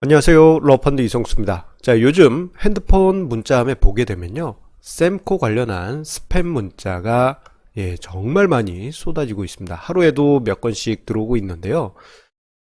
안녕하세요. 러펀드 이성수입니다. 자, 요즘 핸드폰 문자함에 보게 되면요. sem코 관련한 스팸 문자가 예, 정말 많이 쏟아지고 있습니다. 하루에도 몇 건씩 들어오고 있는데요.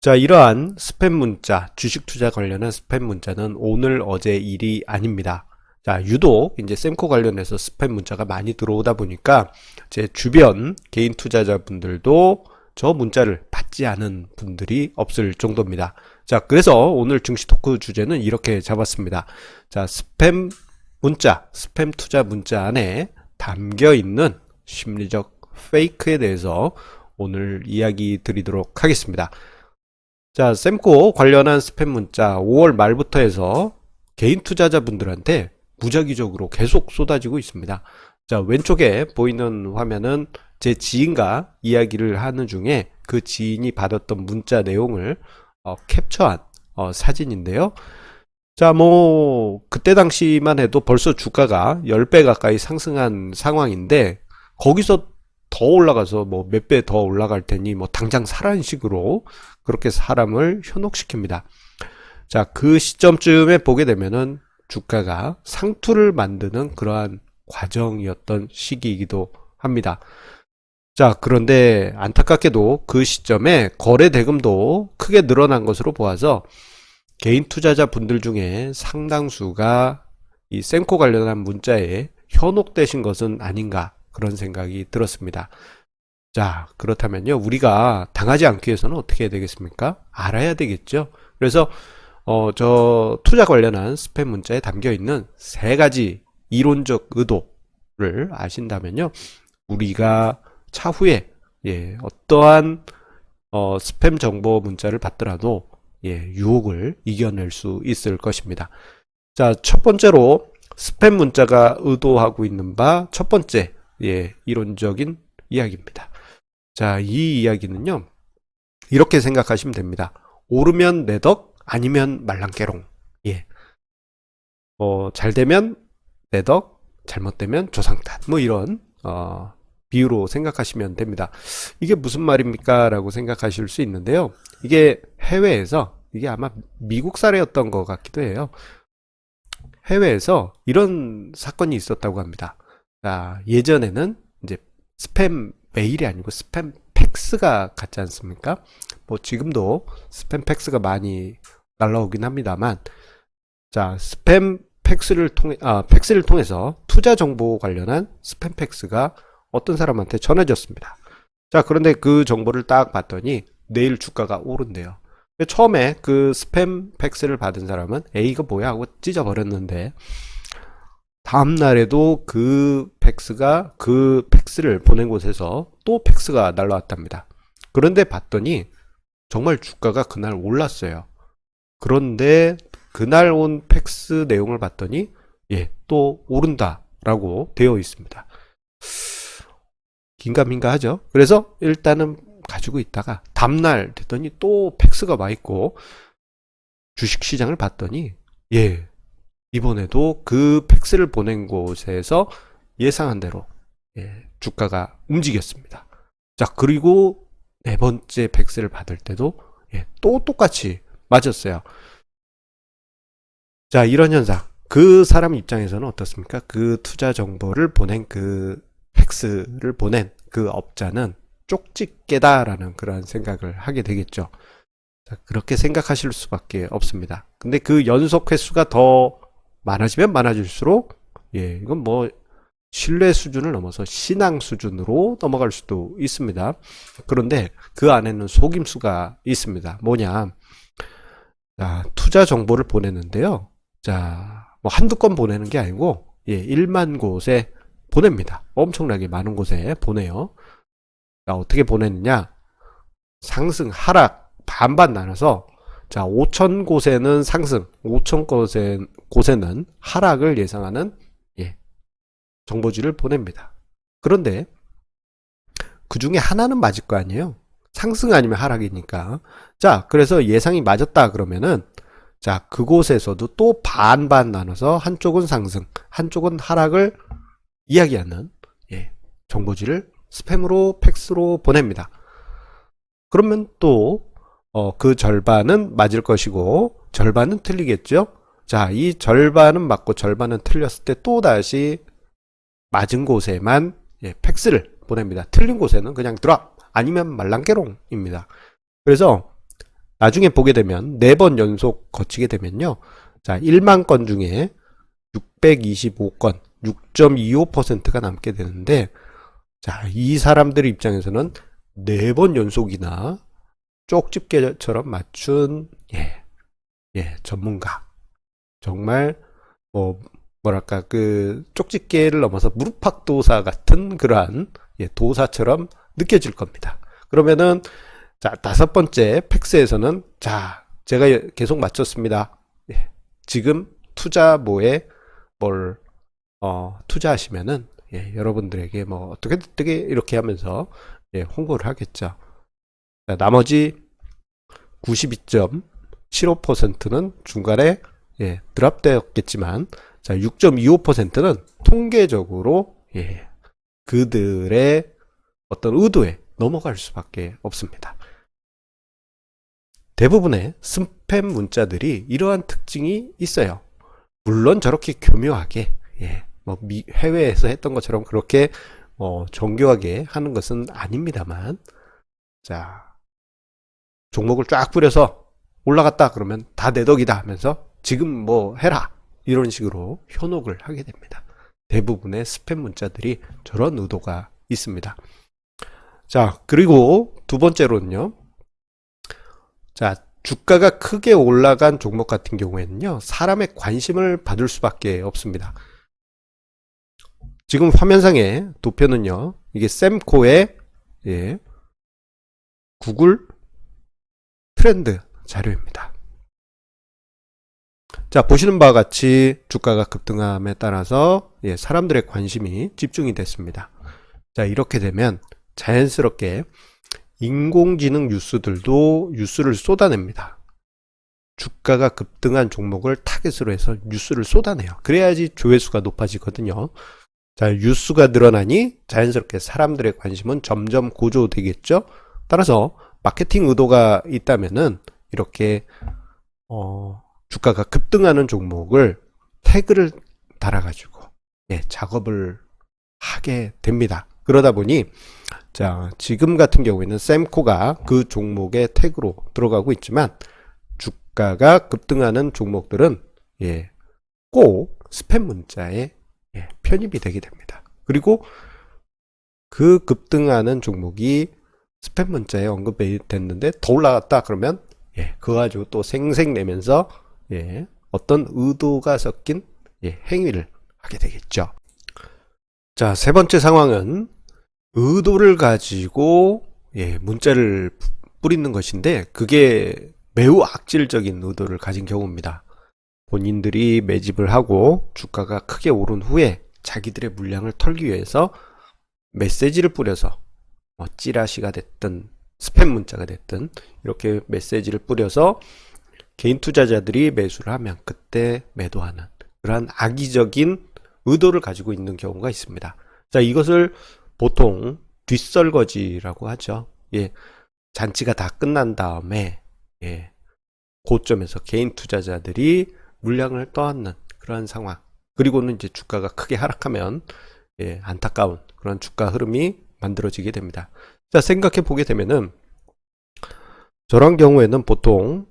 자, 이러한 스팸 문자, 주식 투자 관련한 스팸 문자는 오늘 어제 일이 아닙니다. 자, 유독 이제 sem코 관련해서 스팸 문자가 많이 들어오다 보니까 제 주변 개인 투자자분들도 저 문자를 받지 않은 분들이 없을 정도입니다. 자, 그래서 오늘 증시 토크 주제는 이렇게 잡았습니다. 자, 스팸 문자, 스팸 투자 문자 안에 담겨 있는 심리적 페이크에 대해서 오늘 이야기 드리도록 하겠습니다. 자, sem코 관련한 스팸 문자 5월 말부터 해서 개인 투자자분들한테 무작위적으로 계속 쏟아지고 있습니다. 자, 왼쪽에 보이는 화면은 제 지인과 이야기를 하는 중에 그 지인이 받았던 문자 내용을 어, 캡처한 어, 사진인데요. 자, 뭐 그때 당시만 해도 벌써 주가가 10배 가까이 상승한 상황인데 거기서 더 올라가서 뭐 몇 배 더 올라갈 테니 뭐 당장 사라는 식으로 그렇게 사람을 현혹시킵니다. 자, 그 시점쯤에 보게 되면은 주가가 상투를 만드는 그러한 과정이었던 시기이기도 합니다. 자, 그런데 안타깝게도 그 시점에 거래 대금도 크게 늘어난 것으로 보아서 개인 투자자 분들 중에 상당수가 이 sem코 관련한 문자에 현혹되신 것은 아닌가 그런 생각이 들었습니다. 자, 그렇다면요. 우리가 당하지 않기 위해서는 어떻게 해야 되겠습니까? 알아야 되겠죠. 그래서 어, 저 투자 관련한 스팸 문자에 담겨 있는 세 가지 이론적 의도를 아신다면요. 우리가 차후에 예, 어떠한 어, 스팸 정보 문자를 받더라도 예, 유혹을 이겨낼 수 있을 것입니다. 자, 첫 번째로 스팸 문자가 의도하고 있는 바 첫 번째 예, 이론적인 이야기입니다. 자, 이 이야기는요. 이렇게 생각하시면 됩니다. 오르면 내 덕, 아니면 말랑깨롱. 예. 어, 잘 되면 내 덕, 잘못되면 조상탓. 뭐 이런 어, 비유로 생각하시면 됩니다. 이게 무슨 말입니까? 라고 생각하실 수 있는데요. 이게 해외에서, 이게 아마 미국 사례였던 것 같기도 해요. 해외에서 이런 사건이 있었다고 합니다. 자, 예전에는 이제 스팸 메일이 아니고 스팸 팩스가 갔지 않습니까? 뭐 지금도 스팸 팩스가 많이 날라오긴 합니다만, 자, 스팸 팩스를 통해, 아, 팩스를 통해서 투자 정보 관련한 스팸 팩스가 어떤 사람한테 전해졌습니다. 자, 그런데 그 정보를 딱 봤더니 내일 주가가 오른대요. 처음에 그 스팸 팩스를 받은 사람은 A가 뭐야 하고 찢어버렸는데 다음 날에도 그 팩스가 그 팩스를 보낸 곳에서 또 팩스가 날라왔답니다. 그런데 봤더니 정말 주가가 그날 올랐어요. 그런데 그날 온 팩스 내용을 봤더니 예, 또 오른다라고 되어 있습니다. 긴가민가 하죠. 그래서 일단은 가지고 있다가 다음날 됐더니 또 팩스가 와 있고 주식시장을 봤더니 예 이번에도 그 팩스를 보낸 곳에서 예상한 대로 예, 주가가 움직였습니다. 자 그리고 네 번째 팩스를 받을 때도 예, 또 똑같이 맞았어요. 자 이런 현상 그 사람 입장에서는 어떻습니까? 그 투자 정보를 보낸 그 팩스를 보낸 그 업자는 쪽집게다라는 그런 생각을 하게 되겠죠. 자, 그렇게 생각하실 수밖에 없습니다. 근데 그 연속 횟수가 더 많아지면 많아질수록 예, 이건 뭐 신뢰 수준을 넘어서 신앙 수준으로 넘어갈 수도 있습니다. 그런데 그 안에는 속임수가 있습니다. 뭐냐? 자, 투자 정보를 보내는데요. 자, 뭐 한두 건 보내는 게 아니고 예, 1만 곳에 보냅니다. 엄청나게 많은 곳에 보내요. 자, 어떻게 보내느냐? 상승, 하락 반반 나눠서 자, 5천 곳에는 상승, 5천 곳에, 곳에는 하락을 예상하는 예, 정보지를 보냅니다. 그런데 그 중에 하나는 맞을 거 아니에요? 상승 아니면 하락이니까. 자, 그래서 예상이 맞았다 그러면은 자, 그곳에서도 또 반반 나눠서 한쪽은 상승, 한쪽은 하락을 이야기하는 예, 정보지를 스팸으로 팩스로 보냅니다. 그러면 또 어, 그 절반은 맞을 것이고 절반은 틀리겠죠? 자, 이 절반은 맞고 절반은 틀렸을 때 또 다시 맞은 곳에만 예, 팩스를 보냅니다. 틀린 곳에는 그냥 드랍 아니면 말랑개롱입니다. 그래서 나중에 보게 되면 네 번 연속 거치게 되면요. 자, 1만 건 중에 625건, 6.25%가 남게 되는데 자, 이 사람들 입장에서는 네 번 연속이나 쪽집게처럼 맞춘 예. 예, 전문가. 정말 뭐 뭐랄까 그 쪽집게를 넘어서 무릎팍도사 같은 그러한 예, 도사처럼 느껴질 겁니다. 그러면은 자 다섯 번째 팩스에서는 자 제가 계속 맞췄습니다. 예, 지금 투자모에 뭘 어, 투자하시면은 예, 여러분들에게 뭐 어떻게 어떻게 이렇게 하면서 예, 홍보를 하겠죠. 자, 나머지 92.75%는 중간에 예, 드랍되었겠지만 자, 6.25%는 통계적으로 예, 그들의 어떤 의도에 넘어갈 수밖에 없습니다. 대부분의 스팸 문자들이 이러한 특징이 있어요. 물론 저렇게 교묘하게 예, 뭐 미- 해외에서 했던 것처럼 그렇게 어, 정교하게 하는 것은 아닙니다만 자 종목을 쫙 뿌려서 올라갔다 그러면 다 내 덕이다 하면서 지금 뭐 해라 이런 식으로 현혹을 하게 됩니다. 대부분의 스팸 문자들이 저런 의도가 있습니다. 자, 그리고 두 번째로는요. 자, 주가가 크게 올라간 종목 같은 경우에는요. 사람의 관심을 받을 수밖에 없습니다. 지금 화면상의 도표는요. 이게 sem코의 예, 구글 트렌드 자료입니다. 자, 보시는 바와 같이 주가가 급등함에 따라서 예, 사람들의 관심이 집중이 됐습니다. 자, 이렇게 되면 자연스럽게 인공지능 뉴스들도 뉴스를 쏟아냅니다. 주가가 급등한 종목을 타겟으로 해서 뉴스를 쏟아내요. 그래야지 조회수가 높아지거든요. 자, 뉴스가 늘어나니 자연스럽게 사람들의 관심은 점점 고조되겠죠. 따라서 마케팅 의도가 있다면은 이렇게 어, 주가가 급등하는 종목을 태그를 달아가지고 예, 작업을 하게 됩니다. 그러다 보니 자 지금 같은 경우에는 sem코가 그 종목의 태그로 들어가고 있지만 주가가 급등하는 종목들은 예, 꼭 스팸 문자에 예, 편입이 되게 됩니다. 그리고 그 급등하는 종목이 스팸 문자에 언급이 됐는데 더 올라갔다 그러면 예, 그거 가지고 또 생색 내면서 예, 어떤 의도가 섞인 예, 행위를 하게 되겠죠. 자, 세 번째 상황은 의도를 가지고 예, 문자를 부- 뿌리는 것인데 그게 매우 악질적인 의도를 가진 경우입니다. 본인들이 매집을 하고 주가가 크게 오른 후에 자기들의 물량을 털기 위해서 메시지를 뿌려서 뭐 찌라시가 됐든 스팸 문자가 됐든 이렇게 메시지를 뿌려서 개인 투자자들이 매수를 하면 그때 매도하는 그러한 악의적인 의도를 가지고 있는 경우가 있습니다. 자, 이것을 보통 뒷설거지라고 하죠. 예. 잔치가 다 끝난 다음에 예. 고점에서 개인 투자자들이 물량을 떠안는 그러한 상황. 그리고는 이제 주가가 크게 하락하면 예, 안타까운 그런 주가 흐름이 만들어지게 됩니다. 자, 생각해 보게 되면은 저런 경우에는 보통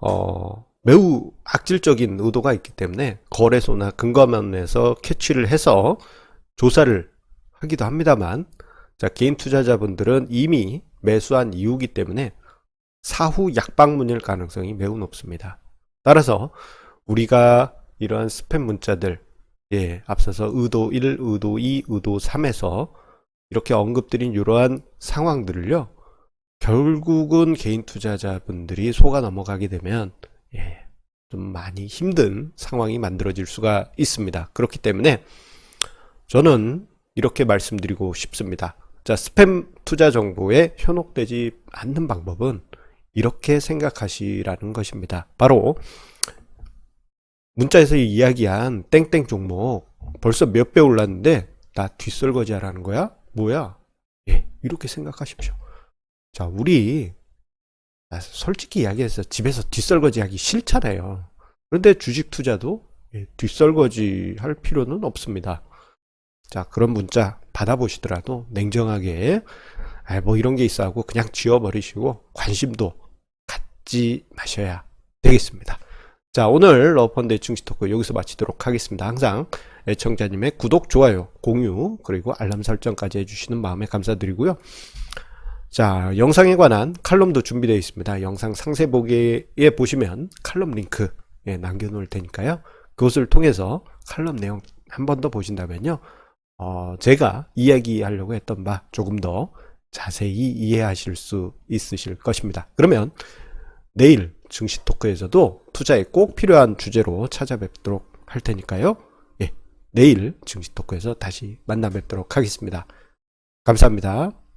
어, 매우 악질적인 의도가 있기 때문에 거래소나 금감원에서 캐치를 해서 조사를 하기도 합니다만 자, 개인 투자자분들은 이미 매수한 이유기 때문에 사후 약방문일 가능성이 매우 높습니다. 따라서 우리가 이러한 스팸 문자들 예, 앞서서 의도 1, 의도 2, 의도 3에서 이렇게 언급드린 이러한 상황들을요. 결국은 개인 투자자분들이 속아 넘어가게 되면 예, 좀 많이 힘든 상황이 만들어질 수가 있습니다. 그렇기 때문에 저는 이렇게 말씀드리고 싶습니다. 자, 스팸 투자 정보에 현혹되지 않는 방법은 이렇게 생각하시라는 것입니다. 바로 문자에서 이야기한 땡땡 종목 벌써 몇 배 올랐는데 나 뒷설거지 하라는 거야? 뭐야? 예, 이렇게 생각하십시오. 자, 우리 아, 솔직히 이야기해서 집에서 뒷설거지 하기 싫잖아요. 그런데 주식 투자도 예, 뒷설거지 할 필요는 없습니다. 자, 그런 문자 받아보시더라도 냉정하게, 아, 뭐 이런 게 있어 하고 그냥 지워버리시고 관심도 갖지 마셔야 되겠습니다. 자, 오늘 러펀드의 중시 토크 여기서 마치도록 하겠습니다. 항상 애청자님의 구독, 좋아요, 공유, 그리고 알람 설정까지 해주시는 마음에 감사드리고요. 자, 영상에 관한 칼럼도 준비되어 있습니다. 영상 상세 보기에 보시면 칼럼 링크 예, 남겨놓을 테니까요. 그것을 통해서 칼럼 내용 한 번 더 보신다면요. 어, 제가 이야기하려고 했던 바 조금 더 자세히 이해하실 수 있으실 것입니다. 그러면 내일 증시 토크에서도 투자에 꼭 필요한 주제로 찾아뵙도록 할 테니까요. 예, 내일 증시 토크에서 다시 만나 뵙도록 하겠습니다. 감사합니다.